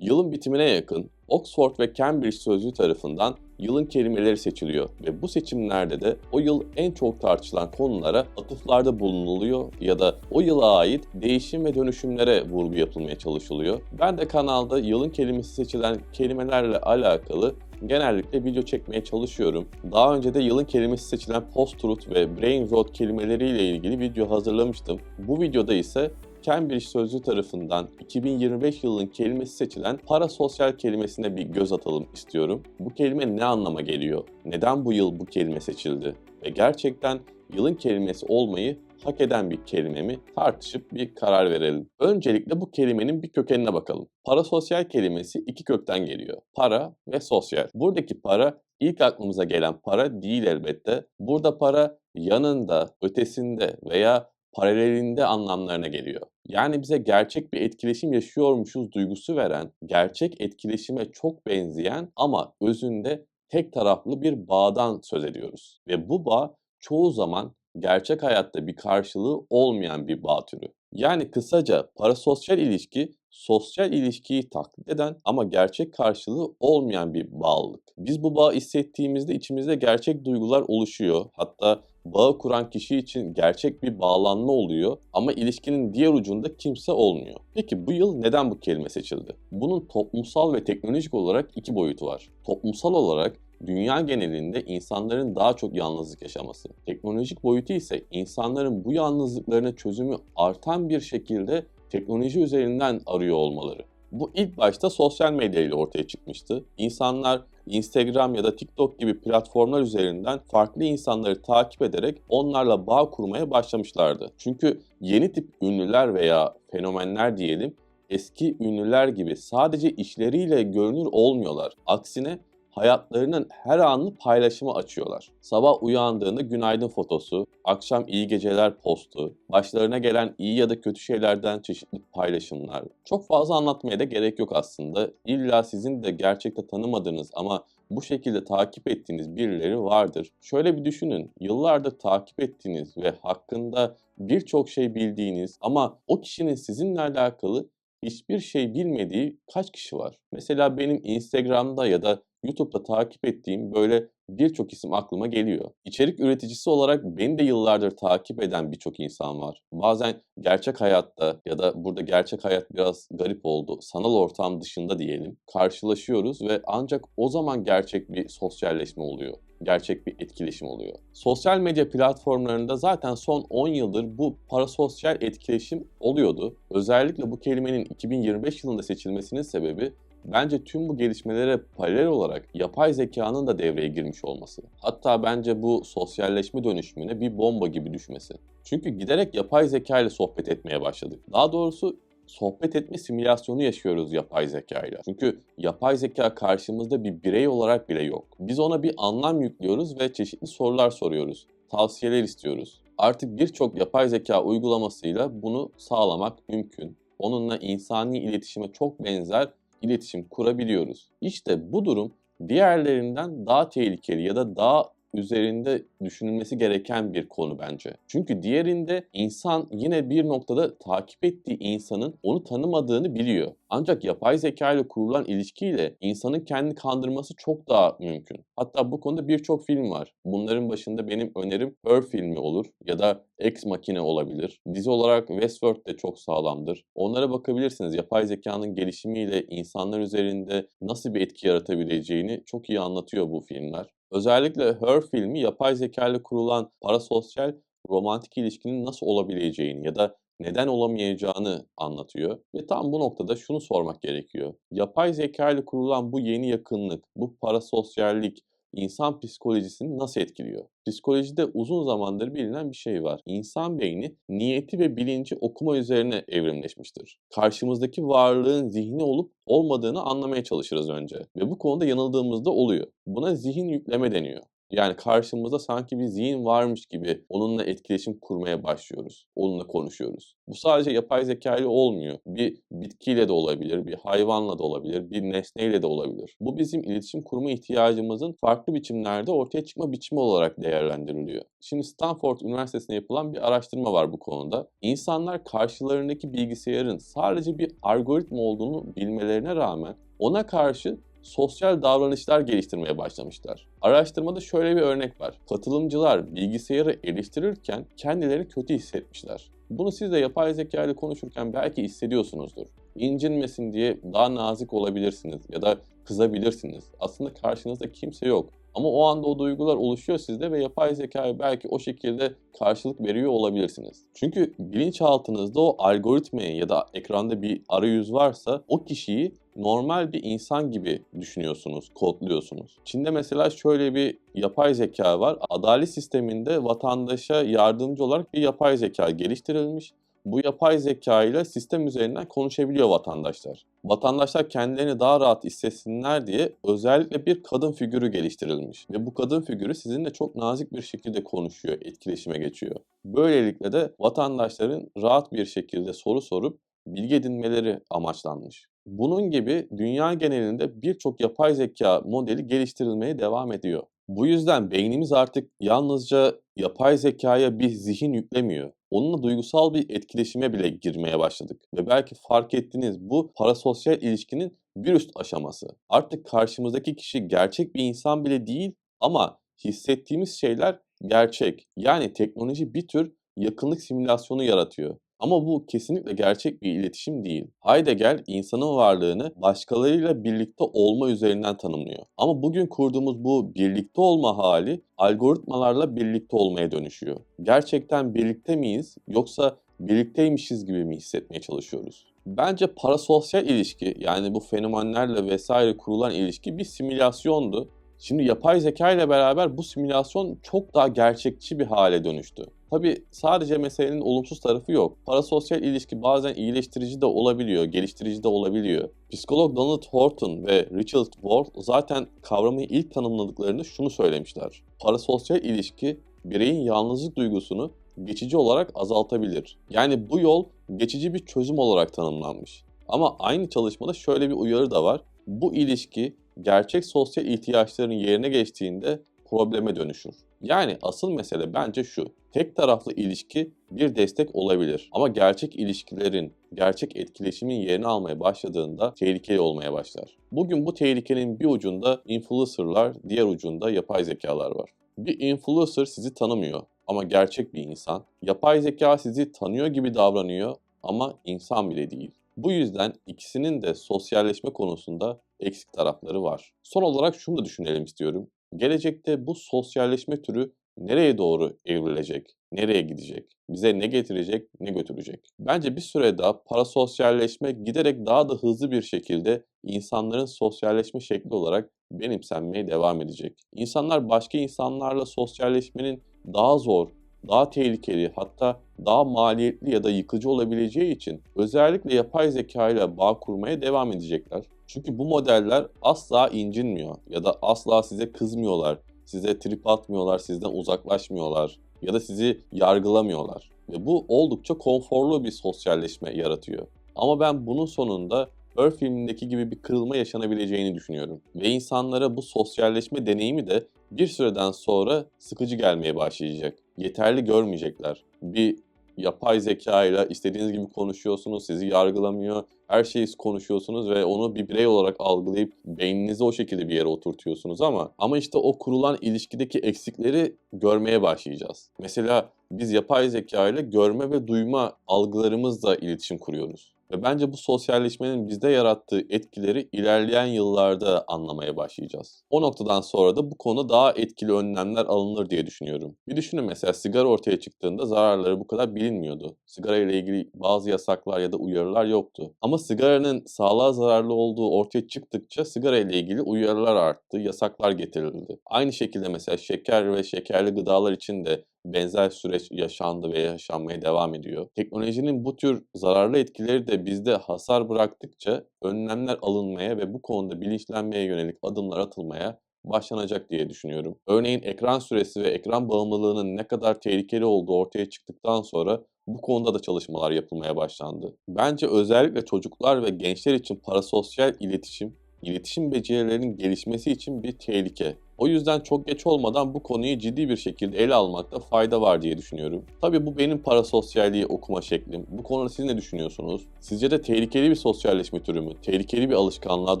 Yılın bitimine yakın Oxford ve Cambridge Sözlüğü tarafından yılın kelimeleri seçiliyor ve bu seçimlerde de o yıl en çok tartışılan konulara atıflarda bulunuluyor ya da o yıla ait değişim ve dönüşümlere vurgu yapılmaya çalışılıyor. Ben de kanalda yılın kelimesi seçilen kelimelerle alakalı genellikle video çekmeye çalışıyorum. Daha önce de yılın kelimesi seçilen post-truth ve brain rot kelimeleriyle ilgili video hazırlamıştım. Bu videoda ise Cambridge Sözlüğü tarafından 2025 yılının kelimesi seçilen parasosyal kelimesine bir göz atalım istiyorum. Bu kelime ne anlama geliyor? Neden bu yıl bu kelime seçildi? Ve gerçekten yılın kelimesi olmayı hak eden bir kelime mi tartışıp bir karar verelim. Öncelikle bu kelimenin bir kökenine bakalım. Parasosyal kelimesi iki kökten geliyor. Para ve sosyal. Buradaki para ilk aklımıza gelen para değil elbette. Burada para yanında, ötesinde veya paralelinde anlamlarına geliyor. Yani bize gerçek bir etkileşim yaşıyormuşuz duygusu veren, gerçek etkileşime çok benzeyen ama özünde tek taraflı bir bağdan söz ediyoruz. Ve bu bağ çoğu zaman gerçek hayatta bir karşılığı olmayan bir bağ türü. Yani kısaca parasosyal ilişki sosyal ilişkiyi taklit eden ama gerçek karşılığı olmayan bir bağlılık. Biz bu bağı hissettiğimizde içimizde gerçek duygular oluşuyor. Hatta bağı kuran kişi için gerçek bir bağlanma oluyor ama ilişkinin diğer ucunda kimse olmuyor. Peki bu yıl neden bu kelime seçildi? Bunun toplumsal ve teknolojik olarak iki boyutu var. Toplumsal olarak dünya genelinde insanların daha çok yalnızlık yaşaması. Teknolojik boyutu ise insanların bu yalnızlıklarına çözümü artan bir şekilde teknoloji üzerinden arıyor olmaları. Bu ilk başta sosyal medya ile ortaya çıkmıştı. İnsanlar Instagram ya da TikTok gibi platformlar üzerinden farklı insanları takip ederek onlarla bağ kurmaya başlamışlardı. Çünkü yeni tip ünlüler veya fenomenler diyelim eski ünlüler gibi sadece işleriyle görünür olmuyorlar. Aksine hayatlarının her anını paylaşıma açıyorlar. Sabah uyandığında günaydın fotosu, akşam iyi geceler postu, başlarına gelen iyi ya da kötü şeylerden çeşitli paylaşımlar. Çok fazla anlatmaya da gerek yok aslında. İlla sizin de gerçekte tanımadığınız ama bu şekilde takip ettiğiniz birileri vardır. Şöyle bir düşünün, yıllardır takip ettiğiniz ve hakkında birçok şey bildiğiniz ama o kişinin sizinle alakalı hiçbir şey bilmediği kaç kişi var? Mesela benim Instagram'da ya da YouTube'da takip ettiğim böyle birçok isim aklıma geliyor. İçerik üreticisi olarak beni de yıllardır takip eden birçok insan var. Bazen gerçek hayatta ya da burada gerçek hayat biraz garip oldu. Sanal ortam dışında diyelim. Karşılaşıyoruz ve ancak o zaman gerçek bir sosyalleşme oluyor gerçek bir etkileşim oluyor. Sosyal medya platformlarında zaten son 10 yıldır bu parasosyal etkileşim oluyordu. Özellikle bu kelimenin 2025 yılında seçilmesinin sebebi bence tüm bu gelişmelere paralel olarak yapay zekanın da devreye girmiş olması. Hatta bence bu sosyalleşme dönüşümüne bir bomba gibi düşmesi. Çünkü giderek yapay zeka ile sohbet etmeye başladık. Daha doğrusu sohbet etme simülasyonu yaşıyoruz yapay zeka ile. Çünkü yapay zeka karşımızda bir birey olarak bile yok. Biz ona bir anlam yüklüyoruz ve çeşitli sorular soruyoruz. Tavsiyeler istiyoruz. Artık birçok yapay zeka uygulamasıyla bunu sağlamak mümkün. Onunla insani iletişime çok benzer iletişim kurabiliyoruz. İşte bu durum diğerlerinden daha tehlikeli ya da daha üzerinde düşünülmesi gereken bir konu bence. Çünkü diğerinde insan yine bir noktada takip ettiği insanın onu tanımadığını biliyor. Ancak yapay zeka ile kurulan ilişkiyle insanın kendini kandırması çok daha mümkün. Hatta bu konuda birçok film var. Bunların başında benim önerim Her filmi olur ya da Ex Machina olabilir. Dizi olarak Westworld de çok sağlamdır. Onlara bakabilirsiniz. Yapay zekanın gelişimiyle insanlar üzerinde nasıl bir etki yaratabileceğini çok iyi anlatıyor bu filmler. Özellikle Her filmi yapay zeka ile kurulan parasosyal romantik ilişkinin nasıl olabileceğini ya da neden olamayacağını anlatıyor. Ve tam bu noktada şunu sormak gerekiyor. Yapay zeka ile kurulan bu yeni yakınlık, bu parasosyallik, insan psikolojisini nasıl etkiliyor? Psikolojide uzun zamandır bilinen bir şey var. İnsan beyni niyeti ve bilinci okuma üzerine evrimleşmiştir. Karşımızdaki varlığın zihni olup olmadığını anlamaya çalışırız önce. Ve bu konuda yanıldığımızda oluyor. Buna zihin yükleme deniyor. Yani karşımızda sanki bir zihin varmış gibi onunla etkileşim kurmaya başlıyoruz. Onunla konuşuyoruz. Bu sadece yapay zeka olmuyor. Bir bitkiyle de olabilir, bir hayvanla da olabilir, bir nesneyle de olabilir. Bu bizim iletişim kurma ihtiyacımızın farklı biçimlerde ortaya çıkma biçimi olarak değerlendiriliyor. Şimdi Stanford Üniversitesi'nde yapılan bir araştırma var bu konuda. İnsanlar karşılarındaki bilgisayarın sadece bir algoritma olduğunu bilmelerine rağmen ona karşı sosyal davranışlar geliştirmeye başlamışlar. Araştırmada şöyle bir örnek var. Katılımcılar bilgisayarı eleştirirken kendilerini kötü hissetmişler. Bunu siz de yapay zeka ile konuşurken belki hissediyorsunuzdur. İncinmesin diye daha nazik olabilirsiniz ya da kızabilirsiniz. Aslında karşınızda kimse yok. Ama o anda o duygular oluşuyor sizde ve yapay zekaya belki o şekilde karşılık veriyor olabilirsiniz. Çünkü bilinçaltınızda o algoritmaya ya da ekranda bir arayüz varsa o kişiyi normal bir insan gibi düşünüyorsunuz, kodluyorsunuz. Çin'de mesela şöyle bir yapay zeka var. Adalet sisteminde vatandaşa yardımcı olarak bir yapay zeka geliştirilmiş bu yapay zeka ile sistem üzerinden konuşabiliyor vatandaşlar. Vatandaşlar kendilerini daha rahat hissetsinler diye özellikle bir kadın figürü geliştirilmiş. Ve bu kadın figürü sizinle çok nazik bir şekilde konuşuyor, etkileşime geçiyor. Böylelikle de vatandaşların rahat bir şekilde soru sorup bilgi edinmeleri amaçlanmış. Bunun gibi dünya genelinde birçok yapay zeka modeli geliştirilmeye devam ediyor. Bu yüzden beynimiz artık yalnızca yapay zekaya bir zihin yüklemiyor. Onunla duygusal bir etkileşime bile girmeye başladık. Ve belki fark ettiğiniz bu parasosyal ilişkinin bir üst aşaması. Artık karşımızdaki kişi gerçek bir insan bile değil ama hissettiğimiz şeyler gerçek. Yani teknoloji bir tür yakınlık simülasyonu yaratıyor. Ama bu kesinlikle gerçek bir iletişim değil. Heidegger insanın varlığını başkalarıyla birlikte olma üzerinden tanımlıyor. Ama bugün kurduğumuz bu birlikte olma hali algoritmalarla birlikte olmaya dönüşüyor. Gerçekten birlikte miyiz yoksa birlikteymişiz gibi mi hissetmeye çalışıyoruz? Bence parasosyal ilişki yani bu fenomenlerle vesaire kurulan ilişki bir simülasyondu. Şimdi yapay zeka ile beraber bu simülasyon çok daha gerçekçi bir hale dönüştü. Tabi sadece meselenin olumsuz tarafı yok. Parasosyal ilişki bazen iyileştirici de olabiliyor, geliştirici de olabiliyor. Psikolog Donald Horton ve Richard Ward zaten kavramı ilk tanımladıklarında şunu söylemişler. Parasosyal ilişki bireyin yalnızlık duygusunu geçici olarak azaltabilir. Yani bu yol geçici bir çözüm olarak tanımlanmış. Ama aynı çalışmada şöyle bir uyarı da var. Bu ilişki gerçek sosyal ihtiyaçların yerine geçtiğinde probleme dönüşür. Yani asıl mesele bence şu. Tek taraflı ilişki bir destek olabilir ama gerçek ilişkilerin, gerçek etkileşimin yerini almaya başladığında tehlikeli olmaya başlar. Bugün bu tehlikenin bir ucunda influencerlar, diğer ucunda yapay zekalar var. Bir influencer sizi tanımıyor ama gerçek bir insan. Yapay zeka sizi tanıyor gibi davranıyor ama insan bile değil. Bu yüzden ikisinin de sosyalleşme konusunda eksik tarafları var. Son olarak şunu da düşünelim istiyorum. Gelecekte bu sosyalleşme türü nereye doğru evrilecek, nereye gidecek, bize ne getirecek, ne götürecek? Bence bir süre daha parasosyalleşme giderek daha da hızlı bir şekilde insanların sosyalleşme şekli olarak benimsenmeye devam edecek. İnsanlar başka insanlarla sosyalleşmenin daha zor, daha tehlikeli hatta daha maliyetli ya da yıkıcı olabileceği için özellikle yapay zeka ile bağ kurmaya devam edecekler. Çünkü bu modeller asla incinmiyor ya da asla size kızmıyorlar, size trip atmıyorlar, sizden uzaklaşmıyorlar ya da sizi yargılamıyorlar. Ve bu oldukça konforlu bir sosyalleşme yaratıyor. Ama ben bunun sonunda Her filmindeki gibi bir kırılma yaşanabileceğini düşünüyorum. Ve insanlara bu sosyalleşme deneyimi de bir süreden sonra sıkıcı gelmeye başlayacak. Yeterli görmeyecekler. Bir yapay zeka ile istediğiniz gibi konuşuyorsunuz, sizi yargılamıyor, her şeyi konuşuyorsunuz ve onu bir birey olarak algılayıp beyninizi o şekilde bir yere oturtuyorsunuz ama ama işte o kurulan ilişkideki eksikleri görmeye başlayacağız. Mesela biz yapay zeka ile görme ve duyma algılarımızla iletişim kuruyoruz. Ve bence bu sosyalleşmenin bizde yarattığı etkileri ilerleyen yıllarda anlamaya başlayacağız. O noktadan sonra da bu konu daha etkili önlemler alınır diye düşünüyorum. Bir düşünün mesela sigara ortaya çıktığında zararları bu kadar bilinmiyordu. Sigara ile ilgili bazı yasaklar ya da uyarılar yoktu. Ama sigaranın sağlığa zararlı olduğu ortaya çıktıkça sigara ile ilgili uyarılar arttı, yasaklar getirildi. Aynı şekilde mesela şeker ve şekerli gıdalar için de benzer süreç yaşandı ve yaşanmaya devam ediyor. Teknolojinin bu tür zararlı etkileri de bizde hasar bıraktıkça önlemler alınmaya ve bu konuda bilinçlenmeye yönelik adımlar atılmaya başlanacak diye düşünüyorum. Örneğin ekran süresi ve ekran bağımlılığının ne kadar tehlikeli olduğu ortaya çıktıktan sonra bu konuda da çalışmalar yapılmaya başlandı. Bence özellikle çocuklar ve gençler için parasosyal iletişim, iletişim becerilerinin gelişmesi için bir tehlike. O yüzden çok geç olmadan bu konuyu ciddi bir şekilde ele almakta fayda var diye düşünüyorum. Tabii bu benim parasosyalliği okuma şeklim. Bu konuda siz ne düşünüyorsunuz? Sizce de tehlikeli bir sosyalleşme türü mü? Tehlikeli bir alışkanlığa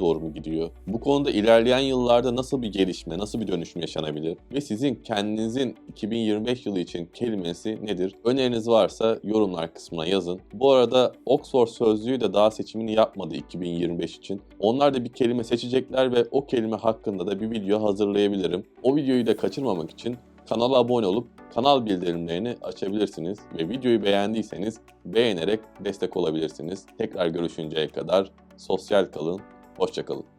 doğru mu gidiyor? Bu konuda ilerleyen yıllarda nasıl bir gelişme, nasıl bir dönüşüm yaşanabilir? Ve sizin kendinizin 2025 yılı için kelimesi nedir? Öneriniz varsa yorumlar kısmına yazın. Bu arada Oxford Sözlüğü de daha seçimini yapmadı 2025 için. Onlar da bir kelime seçecekler ve o kelime hakkında da bir video hazırlayabilirim. O videoyu da kaçırmamak için kanala abone olup kanal bildirimlerini açabilirsiniz ve videoyu beğendiyseniz beğenerek destek olabilirsiniz. Tekrar görüşünceye kadar sosyal kalın, hoşçakalın.